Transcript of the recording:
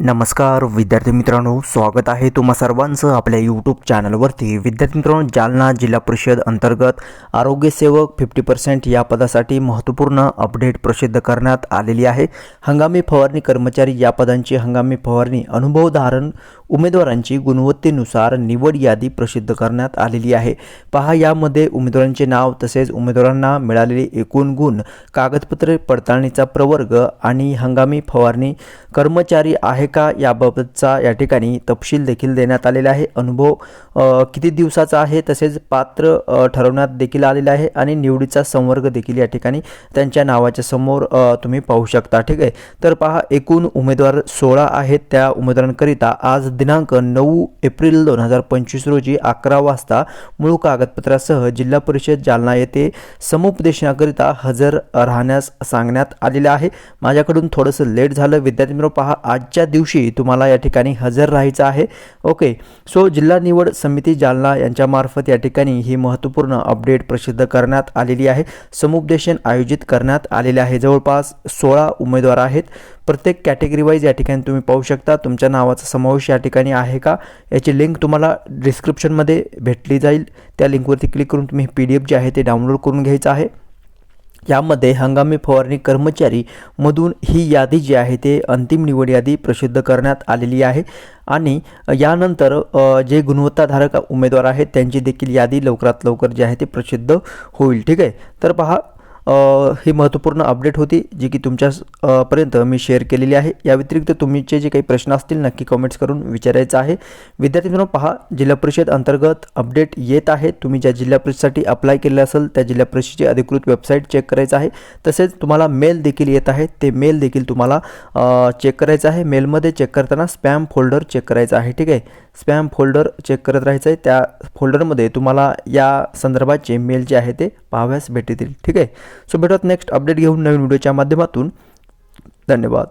नमस्कार विद्यार्थी मित्रांनो स्वागत आहे तुम्हा सर्वांचं आपल्या यूट्यूब चॅनलवरती विद्यार्थी मित्रांनो जालना जिल्हा परिषद अंतर्गत आरोग्यसेवक फिफ्टी पर्सेंट या पदासाठी महत्त्वपूर्ण अपडेट प्रसिद्ध करण्यात आलेली आहे. हंगामी फवारणी कर्मचारी या पदांची हंगामी फवारणी अनुभव धारण उमेदवारांची गुणवत्तेनुसार निवड यादी प्रसिद्ध करण्यात आलेली आहे. पहा यामध्ये उमेदवारांचे नाव तसेच उमेदवारांना मिळालेले एकूण गुण कागदपत्रे पडताळणीचा प्रवर्ग आणि हंगामी फवारणी कर्मचारी आहे का याबाबतचा या ठिकाणी तपशील देखील देण्यात आलेला आहे. अनुभव किती दिवसाचा आहे तसेच पात्र ठरवण्यात देखील आलेला आहे आणि निवडीचा संवर्ग देखील या ठिकाणी त्यांच्या नावाच्या समोर तुम्ही पाहू शकता. ठीक आहे. तर पहा एकूण उमेदवार सोळा आहेत. त्या उमेदवारांकरिता आज दिनांक नऊ एप्रिल दोन हजार पंचवीस रोजी अकरा वाजता मूळ कागदपत्रासह जिल्हा परिषद जालना येथे समुपदेशनाकरिता हजर राहण्यास सांगण्यात आलेले आहे. माझ्याकडून थोडंसं लेट झालं. विद्यार्थी मित्र पहा आजच्या दिवशी तुम्हाला या ठिकाणी हजर राहायचं आहे. ओके. सो जिल्हा निवड समिती जालना यांच्यामार्फत या ठिकाणी ही महत्त्वपूर्ण अपडेट प्रसिद्ध करण्यात आलेली आहे. समुपदेशन आयोजित करण्यात आलेले आहे. जवळपास सोळा उमेदवार आहेत. प्रत्येक कॅटेगरी वाईज या ठिकाणी तुम्ही पाहू शकता. तुमच्या नावाचा समावेश या ठिकाणी आहे का? याची लिंक तुम्हाला डिस्क्रिप्शनमध्ये भेटली जाईल. त्या लिंकवरती क्लिक करून तुम्ही पी डी एफ जे आहे ते डाउनलोड करून घ्यायचं आहे. यामध्ये हंगामी फवारणी कर्मचारी मधून ही यादी जी आहे ते अंतिम निवड यादी प्रसिद्ध करण्यात आलेली आहे. आणि यानंतर जे गुणवत्ताधारक उमेदवार आहेत त्यांची देखील यादी लवकरात लवकर जी आहे ती प्रसिद्ध होईल. ठीक आहे? तर पहा ही महत्त्वपूर्ण अपडेट होती जी की तुमच्या पर्यंत मी शेअर केलेली आहे. या व्यतिरिक्त तुमचे जे काही प्रश्न असतील नक्की कमेंट्स करून विचारायचं आहे. विद्यार्थी मित्रांनो पहा जिल्हा परिषद अंतर्गत अपडेट येत आहे. तुम्ही ज्या जिल्हा परिषदसाठी अप्लाय केलेलं असेल त्या जिल्हा परिषदेची अधिकृत वेबसाईट चेक करायचं आहे. तसेच तुम्हाला मेल देखील येत आहे. ते मेल देखील तुम्हाला चेक करायचं आहे. मेलमध्ये चेक करताना स्पॅम फोल्डर चेक करायचं आहे. ठीक आहे? स्पॅम फोल्डर चेक करत राहायचं आहे. त्या फोल्डरमध्ये तुम्हाला या संदर्भाचे मेल जे आहे ते पाहाव्यास भेटतील. ठीक आहे? सो भेटत नेक्स्ट अपडेट घेऊन नवीन व्हिडिओच्या माध्यमातून. धन्यवाद.